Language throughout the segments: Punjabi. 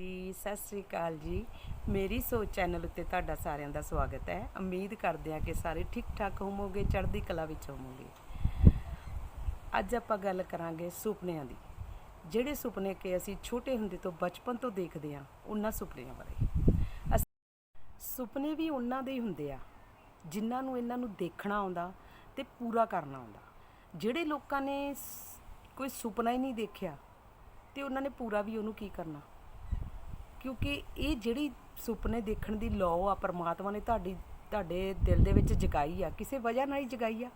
ਜੀ, ਸਤਿ ਸ੍ਰੀ ਅਕਾਲ ਜੀ। ਮੇਰੀ ਸੋਚ ਚੈਨਲ ਉੱਤੇ ਤੁਹਾਡਾ ਸਾਰਿਆਂ ਦਾ ਸਵਾਗਤ ਹੈ। ਉਮੀਦ ਕਰਦੇ ਹਾਂ ਕਿ ਸਾਰੇ ਠੀਕ ਠਾਕ ਹੋਵੋਗੇ, ਚੜ੍ਹਦੀ ਕਲਾ ਵਿੱਚ ਹੋਵੋਗੇ। ਅੱਜ ਆਪਾਂ ਗੱਲ ਕਰਾਂਗੇ ਸੁਪਨਿਆਂ ਦੀ। ਜਿਹੜੇ ਸੁਪਨੇ ਕਿ ਅਸੀਂ ਛੋਟੇ ਹੁੰਦੇ ਤੋਂ ਬਚਪਨ ਤੋਂ ਦੇਖਦੇ ਹਾਂ, ਉਹਨਾਂ ਸੁਪਨਿਆਂ ਬਾਰੇ। ਅਸ- ਸੁਪਨੇ ਵੀ ਉਹਨਾਂ ਦੇ ਹੀ ਹੁੰਦੇ ਆ, ਜਿਨ੍ਹਾਂ ਨੂੰ ਇਹਨਾਂ ਨੂੰ ਦੇਖਣਾ ਆਉਂਦਾ ਤੇ ਪੂਰਾ ਕਰਨਾ ਆਉਂਦਾ। ਜਿਹੜੇ ਲੋਕਾਂ ਨੇ ਕੋਈ ਸੁਪਨਾ ਹੀ ਨਹੀਂ ਦੇਖਿਆ, ਤੇ ਉਹਨਾਂ ਨੇ ਪੂਰਾ ਵੀ ਉਹਨੂੰ ਕੀ ਕਰਨਾ? ਕਿਉਂਕਿ ਇਹ ਜਿਹੜੀ ਸੁਪਨੇ ਦੇਖਣ ਦੀ ਲੋ ਆ, ਪਰਮਾਤਮਾ ਨੇ ਤੁਹਾਡੀ, ਤੁਹਾਡੇ ਦਿਲ ਦੇ ਵਿੱਚ ਜਗਾਈ ਆ, ਕਿਸੇ ਵਜ੍ਹਾ ਨਾਲ ਹੀ ਜਗਾਈ ਆ।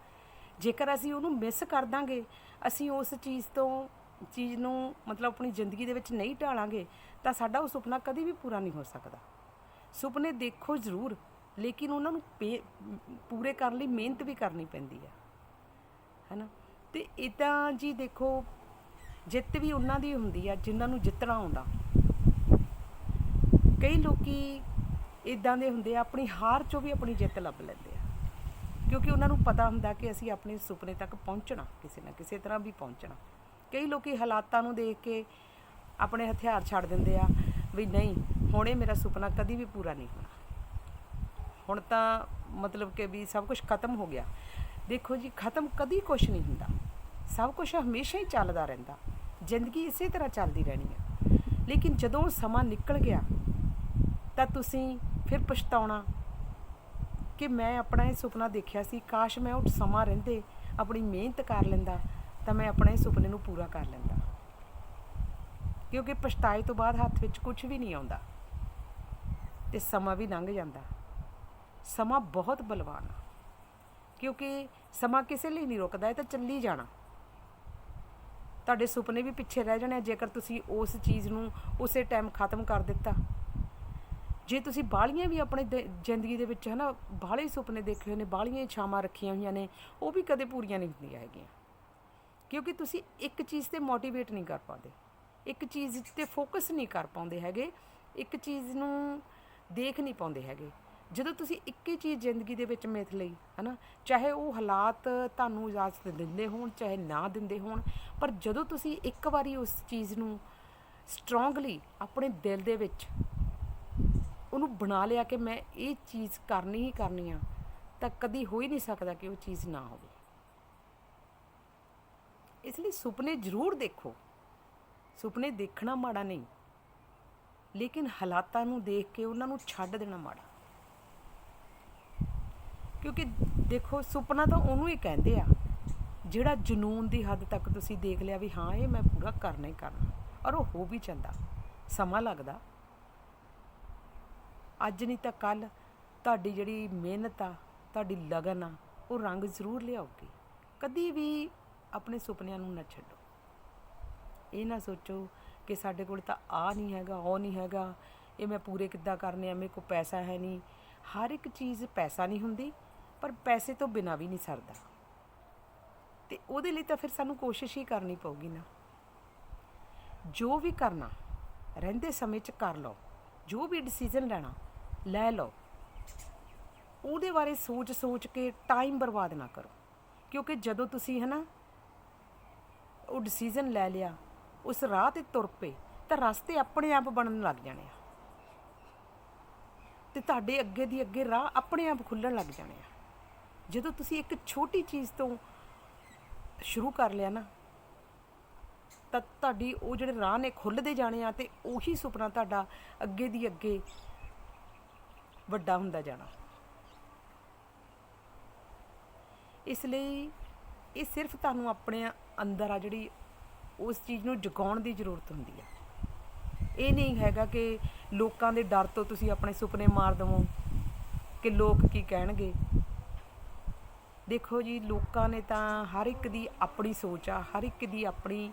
ਜੇਕਰ ਅਸੀਂ ਉਹਨੂੰ ਮਿਸ ਕਰ ਦਾਂਗੇ, ਅਸੀਂ ਉਸ ਚੀਜ਼ ਤੋਂ, ਚੀਜ਼ ਨੂੰ ਮਤਲਬ ਆਪਣੀ ਜ਼ਿੰਦਗੀ ਦੇ ਵਿੱਚ ਨਹੀਂ ਢਾਲਾਂਗੇ, ਤਾਂ ਸਾਡਾ ਉਹ ਸੁਪਨਾ ਕਦੀ ਵੀ ਪੂਰਾ ਨਹੀਂ ਹੋ ਸਕਦਾ। ਸੁਪਨੇ ਦੇਖੋ ਜ਼ਰੂਰ, ਲੇਕਿਨ ਉਹਨਾਂ ਨੂੰ ਪੇ- ਪੂਰੇ ਕਰਨ ਲਈ ਮਿਹਨਤ ਵੀ ਕਰਨੀ ਪੈਂਦੀ ਆ। ਹੈਨਾ? ਤੇ ਇਦਾਂ ਜੀ ਦੇਖੋ, ਜਿੱਤ ਵੀ ਉਹਨਾਂ ਦੀ ਹੁੰਦੀ ਆ, ਜਿਨ੍ਹਾਂ ਨੂੰ ਜਿੱਤਣਾ ਆਉਂਦਾ। ਕਈ ਲੋਕੀ ਇਦਾਂ ਦੇ ਹੁੰਦੇ ਆ, ਆਪਣੀ ਹਾਰ ਚੋਂ ਵੀ ਆਪਣੀ ਜਿੱਤ ਲੱਭ ਲੈਂਦੇ ਆ। ਕਿਉਂਕਿ ਉਹਨਾਂ ਨੂੰ ਪਤਾ ਹੁੰਦਾ ਕਿ ਅਸੀਂ ਆਪਣੇ ਸੁਪਨੇ ਤੱਕ ਪਹੁੰਚਣਾ, ਕਿਸੇ ਨਾ ਕਿਸੇ ਤਰ੍ਹਾਂ ਵੀ ਪਹੁੰਚਣਾ। ਕਈ ਲੋਕੀ ਹਾਲਾਤਾਂ ਨੂੰ ਦੇਖ ਕੇ ਆਪਣੇ ਹਥਿਆਰ ਛੱਡ ਦਿੰਦੇ ਆ ਵੀ ਨਹੀਂ, ਹੁਣ ਇਹ ਮੇਰਾ ਸੁਪਨਾ ਕਦੀ ਵੀ ਪੂਰਾ ਨਹੀਂ ਹੋਣਾ। ਹੁਣ ਤਾਂ ਮਤਲਬ ਕਿ ਵੀ ਸਭ ਕੁਝ ਖਤਮ ਹੋ ਗਿਆ। ਦੇਖੋ ਜੀ, ਖਤਮ ਕਦੀ ਕੁਝ ਨਹੀਂ ਹੁੰਦਾ। ਸਭ ਕੁਝ ਹਮੇਸ਼ਾ ਹੀ ਚੱਲਦਾ ਰਹਿੰਦਾ। ਜ਼ਿੰਦਗੀ ਇਸੇ ਤਰ੍ਹਾਂ ਚੱਲਦੀ ਰਹਿਣੀ ਹੈ ਲੇਕਿਨ ਜਦੋਂ ਸਮਾਂ ਨਿਕਲ ਗਿਆ ਤਾਂ ਤੁਸੀਂ ਫਿਰ ਪਛਤਾਉਣਾ ਕਿ ਮੈਂ ਆਪਣਾ ਇਹ ਸੁਪਨਾ ਦੇਖਿਆ ਸੀ। ਕਾਸ਼ ਮੈਂ ਉਹ ਸਮਾਂ ਰਹਿੰਦੇ, ਆਪਣੀ ਮਿਹਨਤ ਕਰ ਲੈਂਦਾ, ਤਾਂ ਮੈਂ ਆਪਣੇ ਸੁਪਨੇ ਨੂੰ ਪੂਰਾ ਕਰ ਲੈਂਦਾ। ਕਿਉਂਕਿ ਪਛਤਾਏ ਤੋਂ ਬਾਅਦ ਹੱਥ ਵਿੱਚ ਕੁਝ ਵੀ ਨਹੀਂ ਆਉਂਦਾ ਤੇ ਸਮਾਂ ਵੀ ਲੰਘ ਜਾਂਦਾ। ਸਮਾਂ ਬਹੁਤ ਬਲਵਾਨ ਆ। ਕਿਉਂਕਿ ਸਮਾਂ ਕਿਸੇ ਲਈ ਨਹੀਂ ਰੁਕਦਾ, ਇਹ ਤਾਂ ਚੱਲੀ ਜਾਣਾ। ਤੁਹਾਡੇ ਸੁਪਨੇ ਵੀ ਪਿੱਛੇ ਰਹਿ ਜਾਣੇ ਜੇਕਰ ਤੁਸੀਂ ਉਸ ਚੀਜ਼ ਨੂੰ ਉਸੇ ਟਾਈਮ ਖਤਮ ਕਰ ਦਿੱਤਾ। ਜੇ ਤੁਸੀਂ ਬਾਲੀਆਂ ਵੀ ਆਪਣੇ ਜ਼ਿੰਦਗੀ ਦੇ ਵਿੱਚ ਹਨਾ ਬਾਹਲੇ ਸੁਪਨੇ ਦੇਖੇ ਹੋਏ ਨੇ ਬਾਹਲ਼ੀਆਂ ਇੱਛਾਵਾਂ ਰੱਖੀਆਂ ਹੋਈਆਂ ਨੇ, ਉਹ ਵੀ ਕਦੇ ਪੂਰੀਆਂ ਨਹੀਂ ਹੁੰਦੀਆਂ ਹੈਗੀਆਂ। ਕਿਉਂਕਿ ਤੁਸੀਂ ਇੱਕ ਚੀਜ਼ ਤੇ ਮੋਟੀਵੇਟ ਨਹੀਂ ਕਰ ਪਾਉਂਦੇ। ਇੱਕ ਚੀਜ਼ ਤੇ ਫੋਕਸ ਨਹੀਂ ਕਰ ਪਾਉਂਦੇ ਹੈਗੇ, ਇੱਕ ਚੀਜ਼ ਨੂੰ ਦੇਖ ਨਹੀਂ ਪਾਉਂਦੇ ਹੈਗੇ। ਜਦੋਂ ਤੁਸੀਂ ਇੱਕ ਹੀ ਚੀਜ਼ ਜ਼ਿੰਦਗੀ ਦੇ ਵਿੱਚ ਮਿਥ ਲਈ, ਹਨਾ, ਚਾਹੇ ਉਹ ਹਾਲਾਤ ਤੁਹਾਨੂੰ ਇਜਾਜ਼ਤ ਦਿੰਦੇ ਹੋਣ, ਚਾਹੇ ਨਾ ਦਿੰਦੇ ਹੋਣ, ਪਰ ਜਦੋਂ ਤੁਸੀਂ ਇੱਕ ਵਾਰੀ ਉਸ ਚੀਜ਼ ਨੂੰ ਸਟਰੋਂਗਲੀ ਆਪਣੇ ਦਿਲ ਦੇ ਵਿੱਚ ਉਹਨੂੰ ਬਣਾ ਲਿਆ ਕਿ ਮੈਂ ਇਹ ਚੀਜ਼ ਕਰਨੀ ਹੀ ਕਰਨੀ ਆ, ਤਾਂ ਕਦੀ ਹੋ ਹੀ ਨਹੀਂ ਸਕਦਾ ਕਿ ਉਹ ਚੀਜ਼ ਨਾ ਹੋਵੇ। ਇਸ ਲਈ ਸੁਪਨੇ ਜ਼ਰੂਰ ਦੇਖੋ। ਸੁਪਨੇ ਦੇਖਣਾ ਮਾੜਾ ਨਹੀਂ, ਲੇਕਿਨ ਹਾਲਾਤਾਂ ਨੂੰ ਦੇਖ ਕੇ ਉਹਨਾਂ ਨੂੰ ਛੱਡ ਦੇਣਾ ਮਾੜਾ। ਕਿਉਂਕਿ ਦੇਖੋ, ਸੁਪਨਾ ਤਾਂ ਉਹਨੂੰ ਹੀ ਕਹਿੰਦੇ ਆ, ਜਿਹੜਾ ਜਨੂਨ ਦੀ ਹੱਦ ਤੱਕ ਤੁਸੀਂ ਦੇਖ ਲਿਆ ਵੀ ਹਾਂ, ਇਹ ਮੈਂ ਪੂਰਾ ਕਰਨਾ ਹੀ ਕਰਨਾ, ਔਰ ਉਹ ਹੋ ਵੀ ਜਾਂਦਾ। ਸਮਾਂ ਲੱਗਦਾ। ਅੱਜ ਨਹੀਂ ਤਾਂ ਕੱਲ ਤੁਹਾਡੀ ਜਿਹੜੀ ਮਿਹਨਤ ਆ, ਤੁਹਾਡੀ ਲਗਨ ਆ, ਉਹ ਰੰਗ ਜ਼ਰੂਰ ਲਿਆਉਗੀ। ਕਦੀ ਵੀ ਆਪਣੇ ਸੁਪਨਿਆਂ ਨੂੰ ਨਾ ਛੱਡੋ। ਇਹ ਨਾ ਸੋਚੋ ਕਿ ਸਾਡੇ ਕੋਲ ਤਾਂ ਆ ਨਹੀਂ ਹੈਗਾ, ਉਹ ਨਹੀਂ ਹੈਗਾ, ਇਹ ਮੈਂ ਪੂਰੇ ਕਿੱਦਾਂ ਕਰਨੇ ਆ, ਮੇਰੇ ਕੋਲ ਪੈਸਾ ਹੈ ਨਹੀਂ। ਹਰ ਇੱਕ ਚੀਜ਼ ਪੈਸਾ ਨਹੀਂ ਹੁੰਦੀ, ਪਰ ਪੈਸੇ ਤੋਂ ਬਿਨਾ ਵੀ ਨਹੀਂ ਸਰਦਾ। ਤੇ ਉਹਦੇ ਲਈ ਤਾਂ ਫਿਰ ਸਾਨੂੰ ਕੋਸ਼ਿਸ਼ ਹੀ ਕਰਨੀ ਪਊਗੀ ਨਾ। ਜੋ ਵੀ ਕਰਨਾ, ਰਹਿੰਦੇ ਸਮੇਂ 'ਚ ਕਰ ਲਓ। ਜੋ ਵੀ ਡਿਸੀਜਨ ਲੈਣਾ ਲੈ ਲਓ। ਉਹਦੇ ਬਾਰੇ ਸੋਚ ਸੋਚ ਕੇ ਟਾਈਮ ਬਰਬਾਦ ਨਾ ਕਰੋ। ਕਿਉਂਕਿ ਜਦੋਂ ਤੁਸੀਂ ਹਨਾ ਉਹ ਡਿਸੀਜਨ ਲੈ ਲਿਆ, ਉਸ ਰਾਹ ਤੇ ਤੁਰ ਪਏ, ਤਾਂ ਰਸਤੇ ਆਪਣੇ ਆਪ ਬਣਨ ਲੱਗ ਜਾਣੇ ਆ। ਤੇ ਤੁਹਾਡੇ ਅੱਗੇ ਦੀ ਅੱਗੇ ਰਾਹ ਆਪਣੇ ਆਪ ਖੁੱਲਣ ਲੱਗ ਜਾਣੇ ਆ। ਜਦੋਂ ਤੁਸੀਂ ਇੱਕ ਛੋਟੀ ਚੀਜ਼ ਤੋਂ ਸ਼ੁਰੂ ਕਰ ਲਿਆ ਨਾ, ਤਾਂ ਤੁਹਾਡੀ ਉਹ ਜਿਹੜੇ ਰਾਹ ਨੇ ਖੁੱਲਦੇ ਜਾਣੇ ਆ ਤੇ ਉਹੀ ਸੁਪਨਾ ਤੁਹਾਡਾ ਅੱਗੇ ਦੀ ਅੱਗੇ ਵੱਡਾ ਹੁੰਦਾ ਜਾਣਾ। ਇਸ ਲਈ ਇਹ ਸਿਰਫ ਤੁਹਾਨੂੰ ਆਪਣੇ ਅੰਦਰ ਆ ਜਿਹੜੀ ਉਸ ਚੀਜ਼ ਨੂੰ ਜਗਾਉਣ ਦੀ ਜ਼ਰੂਰਤ ਹੁੰਦੀ ਆ। ਇਹ ਨਹੀਂ ਹੈਗਾ ਕਿ ਲੋਕਾਂ ਦੇ ਡਰ ਤੋਂ ਤੁਸੀਂ ਆਪਣੇ ਸੁਪਨੇ ਮਾਰ ਦਵੋ ਕਿ ਲੋਕ ਕੀ ਕਹਿਣਗੇ। ਦੇਖੋ ਜੀ, ਲੋਕਾਂ ਨੇ ਤਾਂ ਹਰ ਇੱਕ ਦੀ ਆਪਣੀ ਸੋਚ ਆ, ਹਰ ਇੱਕ ਦੀ ਆਪਣੀ,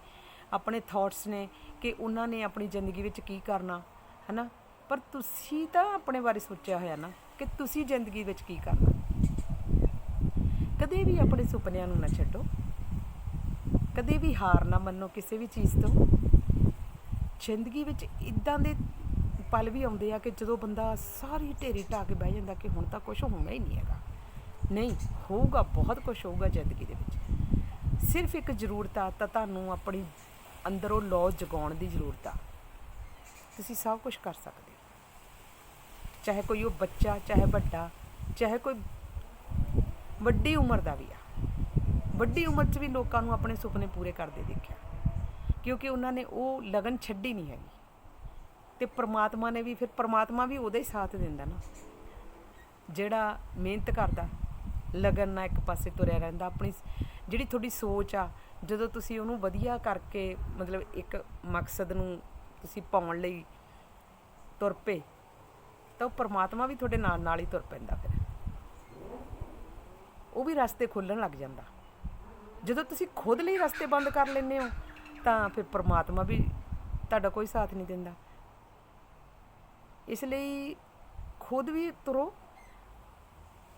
ਆਪਣੇ ਥਾਟਸ ਨੇ ਕਿ ਉਹਨਾਂ ਨੇ ਆਪਣੀ ਜ਼ਿੰਦਗੀ ਵਿੱਚ ਕੀ ਕਰਨਾ, ਹੈਨਾ? ਪਰ ਤੁਸੀਂ ਤਾਂ ਆਪਣੇ ਬਾਰੇ ਸੋਚਿਆ ਹੋਇਆ ਨਾ ਕਿ ਤੁਸੀਂ ਜ਼ਿੰਦਗੀ ਵਿੱਚ ਕੀ ਕਰਨਾ। ਕਦੇ ਵੀ ਆਪਣੇ ਸੁਪਨਿਆਂ ਨੂੰ ਨਾ ਛੱਡੋ। ਕਦੇ ਵੀ ਹਾਰ ਨਾ ਮੰਨੋ ਕਿਸੇ ਵੀ ਚੀਜ਼ ਤੋਂ। ਜ਼ਿੰਦਗੀ ਵਿੱਚ ਇਦਾਂ ਦੇ ਪਲ ਵੀ ਆਉਂਦੇ ਆ ਕਿ ਜਦੋਂ ਬੰਦਾ ਸਾਰੀ ਢੇਰੀ ਢਾ ਕੇ ਬਹਿ ਜਾਂਦਾ ਕਿ ਹੁਣ ਤਾਂ ਕੁਝ ਹੋਣਾ ਹੀ ਨਹੀਂ ਹੈਗਾ। ਨਹੀਂ, ਹੋਊਗਾ, ਬਹੁਤ ਕੁਝ ਹੋਊਗਾ ਜ਼ਿੰਦਗੀ ਦੇ ਵਿੱਚ। ਸਿਰਫ ਇੱਕ ਜ਼ਰੂਰਤ ਆ ਤਾਂ ਤੁਹਾਨੂੰ ਆਪਣੀ ਅੰਦਰੋਂ ਲੋ ਜਗਾਉਣ ਦੀ ਜ਼ਰੂਰਤ ਆ। ਤੁਸੀਂ ਸਭ ਕੁਝ ਕਰ ਸਕਦੇ ਚਾਹੇ ਕੋਈ ਉਹ ਬੱਚਾ, ਚਾਹੇ ਵੱਡਾ, ਚਾਹੇ ਕੋਈ ਵੱਡੀ ਉਮਰ ਦਾ ਵੀ ਆ। ਵੱਡੀ ਉਮਰ 'ਚ ਵੀ ਲੋਕਾਂ ਨੂੰ ਆਪਣੇ ਸੁਪਨੇ ਪੂਰੇ ਕਰਦੇ ਦੇਖਿਆ। ਕਿਉਂਕਿ ਉਹਨਾਂ ਨੇ ਉਹ ਲਗਨ ਛੱਡੀ ਨਹੀਂ ਹੈਗੀ। ਤੇ ਪ੍ਰਮਾਤਮਾ ਨੇ ਵੀ, ਫਿਰ ਪ੍ਰਮਾਤਮਾ ਵੀ ਉਹਦਾ ਹੀ ਸਾਥ ਦਿੰਦਾ ਨਾ। ਜਿਹੜਾ ਮਿਹਨਤ ਕਰਦਾ, ਲਗਨ ਨਾਲ ਇੱਕ ਪਾਸੇ ਤੁਰਿਆ ਰਹਿੰਦਾ, ਆਪਣੀ ਜਿਹੜੀ ਤੁਹਾਡੀ ਸੋਚ ਆ, ਜਦੋਂ ਤੁਸੀਂ ਉਹਨੂੰ ਵਧੀਆ ਕਰਕੇ, ਮਤਲਬ ਇੱਕ ਮਕਸਦ ਨੂੰ ਤੁਸੀਂ ਪਾਉਣ ਲਈ ਤੁਰ ਪਏ ਤਾਂ ਉਹ ਪਰਮਾਤਮਾ ਵੀ ਤੁਹਾਡੇ ਨਾਲ ਨਾਲ ਹੀ ਤੁਰ ਪੈਂਦਾ ਫਿਰ। ਉਹ ਵੀ ਰਸਤੇ ਖੋਲਣ ਲੱਗ ਜਾਂਦਾ। ਜਦੋਂ ਤੁਸੀਂ ਖੁਦ ਲਈ ਰਸਤੇ ਬੰਦ ਕਰ ਲੈਂਦੇ ਹੋ, ਤਾਂ ਫਿਰ ਪਰਮਾਤਮਾ ਵੀ ਤੁਹਾਡਾ ਕੋਈ ਸਾਥ ਨਹੀਂ ਦਿੰਦਾ। ਇਸ ਲਈ ਖੁਦ ਵੀ ਤੁਰੋ,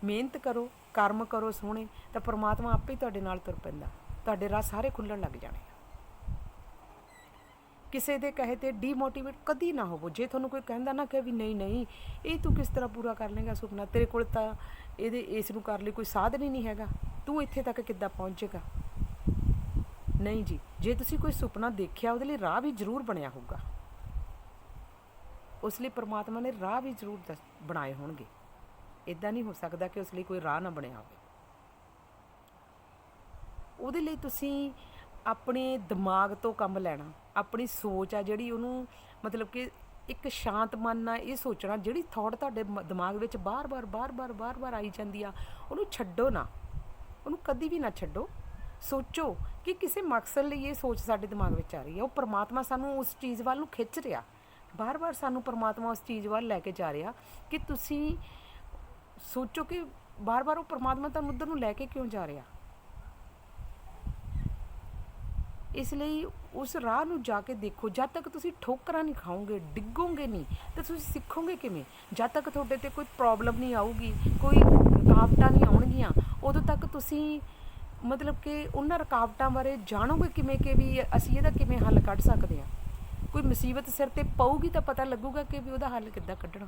ਮਿਹਨਤ ਕਰੋ, ਕਰਮ ਕਰੋ ਸੋਹਣੇ, ਤਾਂ ਪਰਮਾਤਮਾ ਆਪੇ ਤੁਹਾਡੇ ਨਾਲ ਤੁਰ ਪੈਂਦਾ। ਤੁਹਾਡੇ ਰਾਹ ਸਾਰੇ ਖੁੱਲਣ ਲੱਗ ਜਾਣੇ ਕਿਸੇ ਦੇ ਕਹੇ ਤੇ ਡੀਮੋਟੀਵੇਟ ਕਦੀ ਨਾ ਹੋਵੋ। ਜੇ ਤੁਹਾਨੂੰ ਕੋਈ ਕਹਿੰਦਾ ਨਾ ਕਿ ਵੀ ਨਹੀਂ ਨਹੀਂ, ਇਹ ਤੂੰ ਕਿਸ ਤਰ੍ਹਾਂ ਪੂਰਾ ਕਰ ਲੇਗਾ ਸੁਪਨਾ? ਤੇਰੇ ਕੋਲ ਤਾਂ ਇਹਦੇ, ਇਸ ਨੂੰ ਕਰ ਲਈ ਕੋਈ ਸਾਧਨ ਹੀ ਨਹੀਂ ਹੈਗਾ। ਤੂੰ ਇੱਥੇ ਤੱਕ ਕਿੱਦਾਂ ਪਹੁੰਚੇਗਾ? ਨਹੀਂ ਜੀ, ਜੇ ਤੁਸੀਂ ਕੋਈ ਸੁਪਨਾ ਦੇਖਿਆ, ਉਹਦੇ ਲਈ ਰਾਹ ਵੀ ਜ਼ਰੂਰ ਬਣਿਆ ਹੋਊਗਾ। ਉਸ ਲਈ ਪ੍ਰਮਾਤਮਾ ਨੇ ਰਾਹ ਵੀ ਜ਼ਰੂਰ ਦੱਸ- ਬਣਾਏ ਹੋਣਗੇ। ਇਦਾਂ ਨਹੀਂ ਹੋ ਸਕਦਾ ਕਿ ਉਸ ਲਈ ਕੋਈ ਰਾਹ ਨਾ ਬਣਿਆ ਹੋਵੇ। ਉਹਦੇ ਲਈ ਤੁਸੀਂ ਆਪਣੇ ਦਿਮਾਗ ਤੋਂ ਕੰਮ ਲੈਣਾ। ਆਪਣੀ ਸੋਚ ਆ ਜਿਹੜੀ ਉਹਨੂੰ ਮਤਲਬ ਕਿ ਇੱਕ ਸ਼ਾਂਤ ਮਨ ਨਾਲ ਇਹ ਸੋਚਣਾ, ਜਿਹੜੀ ਥਾਟ ਤੁਹਾਡੇ ਦਿਮਾਗ ਵਿੱਚ ਬਾਰ-ਬਾਰ ਬਾਰ-ਬਾਰ ਬਾਰ-ਬਾਰ ਆਈ ਜਾਂਦੀ ਆ, ਉਹਨੂੰ ਛੱਡੋ ਨਾ। ਉਹਨੂੰ ਕਦੀ ਵੀ ਨਾ ਛੱਡੋ। ਸੋਚੋ ਕਿ ਕਿਸੇ ਮਕਸਦ ਲਈ ਇਹ ਸੋਚ ਸਾਡੇ ਦਿਮਾਗ ਵਿੱਚ ਆ ਰਹੀ ਹੈ ਉਹ ਪ੍ਰਮਾਤਮਾ ਸਾਨੂੰ ਉਸ ਚੀਜ਼ ਵੱਲ ਨੂੰ ਖਿੱਚ ਰਿਹਾ। ਬਾਰ-ਬਾਰ ਸਾਨੂੰ ਪ੍ਰਮਾਤਮਾ ਉਸ ਚੀਜ਼ ਵੱਲ ਲੈ ਕੇ ਜਾ ਰਿਹਾ ਕਿ ਤੁਸੀਂ ਸੋਚੋ ਕਿ ਬਾਰ-ਬਾਰ ਉਹ ਪ੍ਰਮਾਤਮਾ ਤੁਹਾਨੂੰ ਉਧਰ ਨੂੰ ਲੈ ਕੇ ਕਿਉਂ ਜਾ ਰਿਹਾ। ਇਸ ਲਈ ਉਸ ਰਾਹ ਨੂੰ ਜਾ ਕੇ ਦੇਖੋ, ਜਦ ਤੱਕ ਤੁਸੀਂ ਠੋਕਰਾਂ ਨਹੀਂ ਖਾਓਗੇ, ਡਿੱਗੋਗੇ ਨਹੀਂ, ਤਾਂ ਤੁਸੀਂ ਸਿੱਖੋਗੇ ਕਿਵੇਂ? ਜਦ ਤੱਕ ਤੁਹਾਡੇ ਤੇ ਕੋਈ ਪ੍ਰੋਬਲਮ ਨਹੀਂ ਆਊਗੀ, ਕੋਈ ਰੁਕਾਵਟਾਂ ਨਹੀਂ ਆਉਣਗੀਆਂ, ਉਦੋਂ ਤੱਕ ਤੁਸੀਂ ਮਤਲਬ ਕਿ ਉਹਨਾਂ ਰੁਕਾਵਟਾਂ ਬਾਰੇ ਜਾਣੋਗੇ ਕਿਵੇਂ ਕਿ ਵੀ ਅਸੀਂ ਇਹਦਾ ਕਿਵੇਂ ਹੱਲ ਕੱਢ ਸਕਦੇ ਹਾਂ? ਕੋਈ ਮੁਸੀਬਤ ਸਿਰ ਤੇ ਪਊਗੀ ਤਾਂ ਪਤਾ ਲੱਗੂਗਾ ਕਿ ਵੀ ਉਹਦਾ ਹੱਲ ਕਿੱਦਾਂ ਕੱਢਣਾ।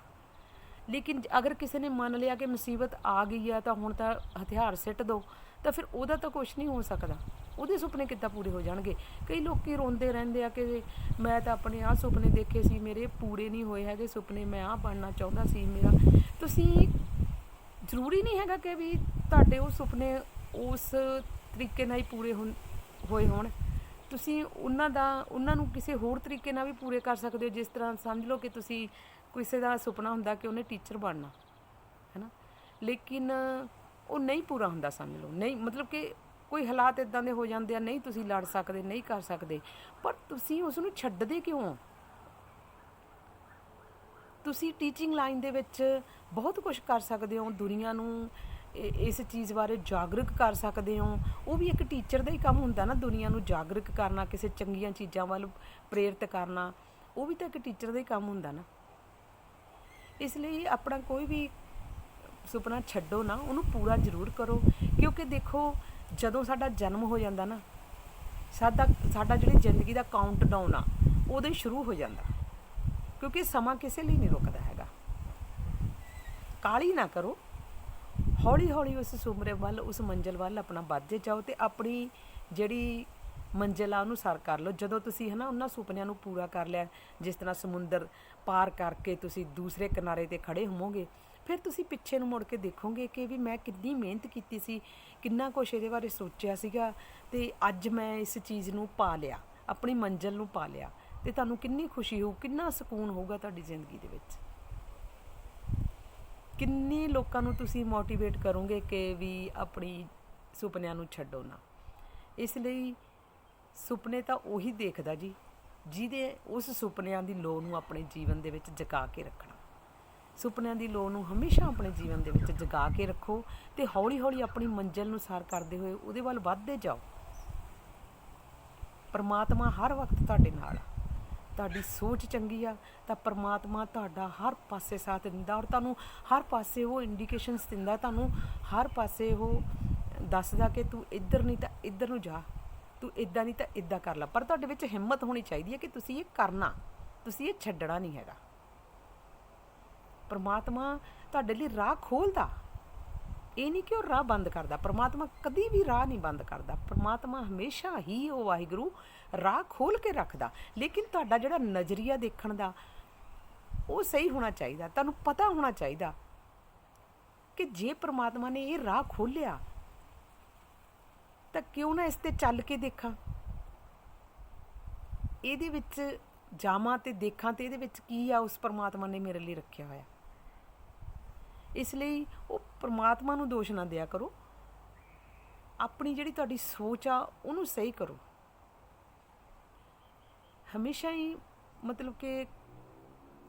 ਲੇਕਿਨ ਅਗਰ ਕਿਸੇ ਨੇ ਮੰਨ ਲਿਆ ਕਿ ਮੁਸੀਬਤ ਆ ਗਈ ਆ, ਤਾਂ ਹੁਣ ਤਾਂ ਹਥਿਆਰ ਸਿੱਟ ਦੋ, ਤਾਂ ਫਿਰ ਉਹਦਾ ਤਾਂ ਕੁਝ ਨਹੀਂ ਹੋ ਸਕਦਾ। ਉਹਦੇ ਸੁਪਨੇ ਕਿੱਦਾਂ ਪੂਰੇ ਹੋ ਜਾਣਗੇ? ਕਈ ਲੋਕੀ ਰੋਂਦੇ ਰਹਿੰਦੇ ਆ ਕਿ ਮੈਂ ਤਾਂ ਆਪਣੇ ਆਹ ਸੁਪਨੇ ਦੇਖੇ ਸੀ, ਮੇਰੇ ਪੂਰੇ ਨਹੀਂ ਹੋਏ ਹੈਗੇ ਸੁਪਨੇ, ਮੈਂ ਆਹ ਬਣਨਾ ਚਾਹੁੰਦਾ ਸੀ ਮੇਰਾ। ਤੁਸੀਂ ਜ਼ਰੂਰੀ ਨਹੀਂ ਹੈਗਾ ਕਿ ਵੀ ਤੁਹਾਡੇ ਉਹ ਸੁਪਨੇ ਉਸ ਤਰੀਕੇ ਨਾਲ ਹੀ ਪੂਰੇ ਹੋਣ- ਹੋਏ ਹੋਣ। ਤੁਸੀਂ ਉਹਨਾਂ ਦਾ, ਉਹਨਾਂ ਨੂੰ ਕਿਸੇ ਹੋਰ ਤਰੀਕੇ ਨਾਲ ਵੀ ਪੂਰੇ ਕਰ ਸਕਦੇ ਹੋ, ਜਿਸ ਤਰ੍ਹਾਂ ਸਮਝ ਲਓ ਕਿ ਤੁਸੀਂ ਕਿਸੇ ਦਾ ਸੁਪਨਾ ਹੁੰਦਾ ਕਿ ਉਹਨੇ ਟੀਚਰ ਬਣਨਾ ਹੈਨਾ ਲੇਕਿਨ ਉਹ ਨਹੀਂ ਪੂਰਾ ਹੁੰਦਾ ਸਮਝ ਲਓ। ਨਹੀਂ, ਮਤਲਬ ਕਿ ਕੋਈ ਹਾਲਾਤ ਇਦਾਂ ਦੇ ਹੋ ਜਾਂਦੇ ਆ, ਨਹੀਂ ਤੁਸੀਂ ਲੜ ਸਕਦੇ, ਨਹੀਂ ਕਰ ਸਕਦੇ। ਪਰ ਤੁਸੀਂ ਉਸ ਨੂੰ ਛੱਡਦੇ ਕਿਉਂ? ਤੁਸੀਂ ਟੀਚਿੰਗ ਲਾਈਨ ਦੇ ਵਿੱਚ ਬਹੁਤ ਕੁਝ ਕਰ ਸਕਦੇ ਹੋ, ਦੁਨੀਆ ਨੂੰ ਇਸ ਚੀਜ਼ ਬਾਰੇ ਜਾਗਰੂਕ ਕਰ ਸਕਦੇ ਹੋ। ਉਹ ਵੀ ਇੱਕ ਟੀਚਰ ਦਾ ਹੀ ਕੰਮ ਹੁੰਦਾ ਨਾ, ਦੁਨੀਆ ਨੂੰ ਜਾਗਰੂਕ ਕਰਨਾ, ਕਿਸੇ ਚੰਗੀਆਂ ਚੀਜ਼ਾਂ ਵੱਲ ਪ੍ਰੇਰਿਤ ਕਰਨਾ। ਉਹ ਵੀ ਤਾਂ ਇੱਕ ਟੀਚਰ ਦਾ ਹੀ ਕੰਮ ਹੁੰਦਾ ਨਾ। ਇਸ ਲਈ ਆਪਣਾ ਕੋਈ ਵੀ ਸੁਪਨਾ ਛੱਡੋ ਨਾ, ਉਹਨੂੰ ਪੂਰਾ ਜ਼ਰੂਰ ਕਰੋ। ਕਿਉਂਕਿ ਦੇਖੋ ਜਦੋਂ ਸਾਡਾ ਜਨਮ ਹੋ ਜਾਂਦਾ ਨਾ, ਸਾਡਾ ਸਾਡਾ ਜਿਹੜੀ ਜ਼ਿੰਦਗੀ ਦਾ ਕਾਊਂਟਡਾਊਨ ਆ ਉਦੋਂ ਸ਼ੁਰੂ ਹੋ ਜਾਂਦਾ। ਕਿਉਂਕਿ ਸਮਾਂ ਕਿਸੇ ਲਈ ਨਹੀਂ ਰੁਕਦਾ ਹੈਗਾ। ਕਾਲੀ ਨਾ ਕਰੋ। ਹੌਲੀ ਹੌਲੀ ਉਸ ਸੁਮਰੇ ਵੱਲ, ਉਸ ਮੰਜ਼ਿਲ ਵੱਲ ਆਪਣਾ ਵੱਧਦੇ ਜਾਓ ਤੇ ਆਪਣੀ ਜਿਹੜੀ ਮੰਜ਼ਿਲ ਆ ਉਹਨੂੰ ਸਰ ਕਰ ਲਓ। ਜਦੋਂ ਤੁਸੀਂ ਹਨਾ ਉਹਨਾਂ ਸੁਪਨਿਆਂ ਨੂੰ ਪੂਰਾ ਕਰ ਲਿਆ, ਜਿਸ ਤਰ੍ਹਾਂ ਸਮੁੰਦਰ ਪਾਰ ਕਰਕੇ ਤੁਸੀਂ ਦੂਸਰੇ ਕਿਨਾਰੇ ਤੇ ਖੜੇ ਹੋਵੋਗੇ, ਫਿਰ ਤੁਸੀਂ ਪਿੱਛੇ ਨੂੰ ਮੁੜ ਕੇ ਦੇਖੋਗੇ ਕਿ ਵੀ ਮੈਂ ਕਿੰਨੀ ਮਿਹਨਤ ਕੀਤੀ ਸੀ, ਕਿੰਨਾ ਕੁਛ ਇਹਦੇ ਬਾਰੇ ਸੋਚਿਆ ਸੀਗਾ ਤੇ ਅੱਜ ਮੈਂ ਇਸ ਚੀਜ਼ ਨੂੰ ਪਾ ਲਿਆ, ਆਪਣੀ ਮੰਜ਼ਿਲ ਨੂੰ ਪਾ ਲਿਆ ਤੇ ਤੁਹਾਨੂੰ ਕਿੰਨੀ ਖੁਸ਼ੀ ਹੋਊ, ਕਿੰਨਾ ਸਕੂਨ ਹੋਊਗਾ ਤੁਹਾਡੀ ਜ਼ਿੰਦਗੀ ਦੇ ਵਿੱਚ। ਕਿੰਨੇ ਲੋਕਾਂ ਨੂੰ ਤੁਸੀਂ ਮੋਟੀਵੇਟ ਕਰੋਗੇ ਕਿ ਵੀ ਆਪਣੀ ਸੁਪਨਿਆਂ ਨੂੰ ਛੱਡੋ ਨਾ। ਇਸ ਲਈ ਸੁਪਨੇ ਤਾਂ ਉਹੀ ਦੇਖਦਾ ਜੀ, ਜਿਹਦੇ ਉਸ ਸੁਪਨਿਆਂ ਦੀ ਲੋੜ ਨੂੰ ਆਪਣੇ ਜੀਵਨ ਦੇ ਵਿੱਚ ਜਗਾ ਕੇ ਰੱਖਣਾ। ਸੁਪਨਿਆਂ ਦੀ ਲੋੜ ਨੂੰ ਹਮੇਸ਼ਾ ਆਪਣੇ ਜੀਵਨ ਦੇ ਵਿੱਚ ਜਗਾ ਕੇ ਰੱਖੋ ਤੇ ਹੌਲੀ-ਹੌਲੀ ਆਪਣੀ ਮੰਜ਼ਿਲ ਨੂੰ ਸਾਰ ਕਰਦੇ ਹੋਏ ਉਹਦੇ ਵੱਲ ਵੱਧਦੇ ਜਾਓ। ਪਰਮਾਤਮਾ ਹਰ ਵਕਤ ਤੁਹਾਡੇ ਨਾਲ ਆ। ਤੁਹਾਡੀ ਸੋਚ ਚੰਗੀ ਆ ਤਾਂ ਪਰਮਾਤਮਾ ਤੁਹਾਡਾ ਹਰ ਪਾਸੇ ਸਾਥ ਦਿੰਦਾ ਔਰ ਤੁਹਾਨੂੰ ਹਰ ਪਾਸੇ ਉਹ ਇੰਡੀਕੇਸ਼ਨਸ ਦਿੰਦਾ, ਤੁਹਾਨੂੰ ਹਰ ਪਾਸੇ ਉਹ ਦੱਸਦਾ ਕਿ ਤੂੰ ਇੱਧਰ ਨਹੀਂ ਤਾਂ ਇੱਧਰ ਨੂੰ ਜਾ। ਤੂੰ ਇਦਾਂ ਨਹੀਂ ਤਾਂ ਇਦਾਂ ਕਰ ਲੈ। ਪਰ ਤੁਹਾਡੇ ਵਿੱਚ ਹਿੰਮਤ ਹੋਣੀ ਚਾਹੀਦੀ ਹੈ ਕਿ ਤੁਸੀਂ ਇਹ ਕਰਨਾ, ਤੁਸੀਂ ਇਹ ਛੱਡਣਾ ਨਹੀਂ ਹੈਗਾ। ਪਰਮਾਤਮਾ ਤੁਹਾਡੇ ਲਈ ਰਾਹ ਖੋਲਦਾ। ਇਹ ਨਹੀਂ ਕਿ ਉਹ ਰਾਹ ਬੰਦ ਕਰਦਾ। ਪਰਮਾਤਮਾ ਕਦੀ ਵੀ ਰਾਹ ਨਹੀਂ ਬੰਦ ਕਰਦਾ। ਪਰਮਾਤਮਾ ਹਮੇਸ਼ਾ ਹੀ ਉਹ ਵਾਹਿਗੁਰੂ ਰਾਹ ਖੋਲ ਕੇ ਰੱਖਦਾ। ਲੇਕਿਨ ਤੁਹਾਡਾ ਜਿਹੜਾ ਨਜ਼ਰੀਆ ਦੇਖਣ ਦਾ, ਉਹ ਸਹੀ ਹੋਣਾ ਚਾਹੀਦਾ। ਤੁਹਾਨੂੰ ਪਤਾ ਹੋਣਾ ਚਾਹੀਦਾ ਕਿ ਜੇ ਪਰਮਾਤਮਾ ਨੇ ਇਹ ਰਾਹ ਖੋਲਿਆ ਤਾਂ ਕਿਉਂ ਨਾ ਇਸ ਤੇ ਚੱਲ ਕੇ ਦੇਖਾਂ? ਇਹਦੇ ਵਿੱਚ ਜਾਵਾਂ ਤੇ ਦੇਖਾਂ ਤੇ ਇਹਦੇ ਵਿੱਚ ਕੀ ਆ, ਉਸ ਪਰਮਾਤਮਾ ਨੇ ਮੇਰੇ ਲਈ ਰੱਖਿਆ ਹੋਇਆ। ਇਸ ਲਈ ਉਹ ਪਰਮਾਤਮਾ ਨੂੰ ਦੋਸ਼ ਨਾ ਦਿਆ ਕਰੋ। ਆਪਣੀ ਜਿਹੜੀ ਤੁਹਾਡੀ ਸੋਚ ਆ, ਉਹਨੂੰ ਸਹੀ ਕਰੋ। ਹਮੇਸ਼ਾ ਹੀ ਮਤਲਬ ਕਿ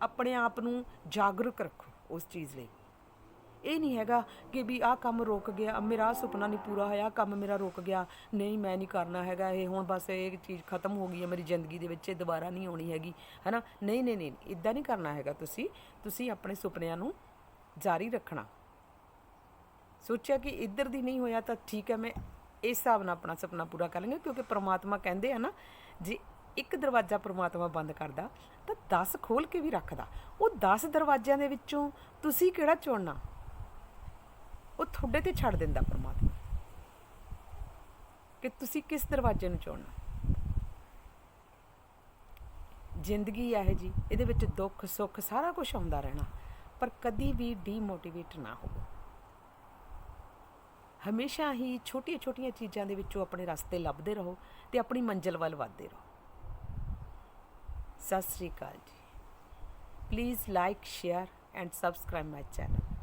ਆਪਣੇ ਆਪ ਨੂੰ ਜਾਗਰੂਕ ਰੱਖੋ ਉਸ ਚੀਜ਼ ਲਈ। ਇਹ ਨਹੀਂ ਹੈਗਾ ਕਿ ਵੀ ਆਹ ਕੰਮ ਰੁਕ ਗਿਆ, ਮੇਰਾ ਆਹ ਸੁਪਨਾ ਨਹੀਂ ਪੂਰਾ ਹੋਇਆ, ਆਹ ਕੰਮ ਮੇਰਾ ਰੁਕ ਗਿਆ। ਨਹੀਂ, ਮੈਂ ਨਹੀਂ ਕਰਨਾ ਹੈਗਾ, ਇਹ ਹੁਣ ਬਸ ਇਹ ਚੀਜ਼ ਖਤਮ ਹੋ ਗਈ ਹੈ ਮੇਰੀ ਜ਼ਿੰਦਗੀ ਦੇ ਵਿੱਚ, ਇਹ ਦੁਬਾਰਾ ਨਹੀਂ ਆਉਣੀ ਹੈਗੀ, ਹੈਨਾ? ਨਹੀਂ ਨਹੀਂ ਨਹੀਂ ਇਦਾਂ ਨਹੀਂ ਕਰਨਾ ਹੈਗਾ ਤੁਸੀਂ। ਤੁਸੀਂ ਆਪਣੇ ਸੁਪਨਿਆਂ ਨੂੰ ਜਾਰੀ ਰੱਖਣਾ। ਸੋਚਿਆ ਕਿ ਇੱਧਰ ਦੀ ਨਹੀਂ ਹੋਇਆ ਤਾਂ ਠੀਕ ਹੈ, ਮੈਂ ਇਸ ਹਿਸਾਬ ਨਾਲ ਆਪਣਾ ਸੁਪਨਾ ਪੂਰਾ ਕਰ ਲਾਂਗਾ ਕਿਉਂਕਿ ਪ੍ਰਮਾਤਮਾ ਕਹਿੰਦੇ ਆ ਨਾ, ਜੇ ਇੱਕ ਦਰਵਾਜ਼ਾ ਪ੍ਰਮਾਤਮਾ ਬੰਦ ਕਰਦਾ, ਤਾਂ 10 ਖੋਲ ਕੇ ਵੀ ਰੱਖਦਾ। ਉਹ 10 ਦਰਵਾਜ਼ਿਆਂ ਦੇ ਵਿੱਚੋਂ ਤੁਸੀਂ ਕਿਹੜਾ ਚੁਣਨਾ? ਉਹ ਤੁਹਾਡੇ ਤੇ ਛੱਡ ਦਿੰਦਾ ਪਰਮਾਤਮਾ। ਕਿ ਤੁਸੀਂ ਕਿਸ ਦਰਵਾਜ਼ੇ ਨੂੰ ਚੁਣਨਾ ਜ਼ਿੰਦਗੀ ਹੈ ਜੀ, ਇਹਦੇ ਵਿੱਚ ਦੁੱਖ, ਸੁੱਖ ਸਾਰਾ ਕੁਝ ਆਉਂਦਾ ਰਹਿਣਾ, ਪਰ ਕਦੀ ਵੀ ਡੀਮੋਟੀਵੇਟ ਨਾ ਹੋਵੋ। ਹਮੇਸ਼ਾ ਹੀ ਛੋਟੀਆਂ-ਛੋਟੀਆਂ ਚੀਜ਼ਾਂ ਦੇ ਵਿੱਚੋਂ ਆਪਣੇ ਰਸਤੇ ਲੱਭਦੇ ਰਹੋ ਤੇ ਆਪਣੀ ਮੰਜ਼ਿਲ ਵੱਲ ਵਧਦੇ ਰਹੋ। Sat Sri Akal ji. Please like share and subscribe my channel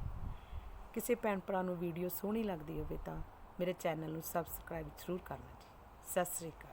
ਕਿਸੇ ਭੈਣ ਭਰਾ ਨੂੰ ਵੀਡੀਓ ਸੋਹਣੀ ਲੱਗਦੀ ਹੋਵੇ ਤਾਂ ਮੇਰੇ ਚੈਨਲ ਨੂੰ ਸਬਸਕ੍ਰਾਈਬ ਜ਼ਰੂਰ ਕਰਨਾ ਜੀ। ਸਤਿ ਸ੍ਰੀ ਅਕਾਲ।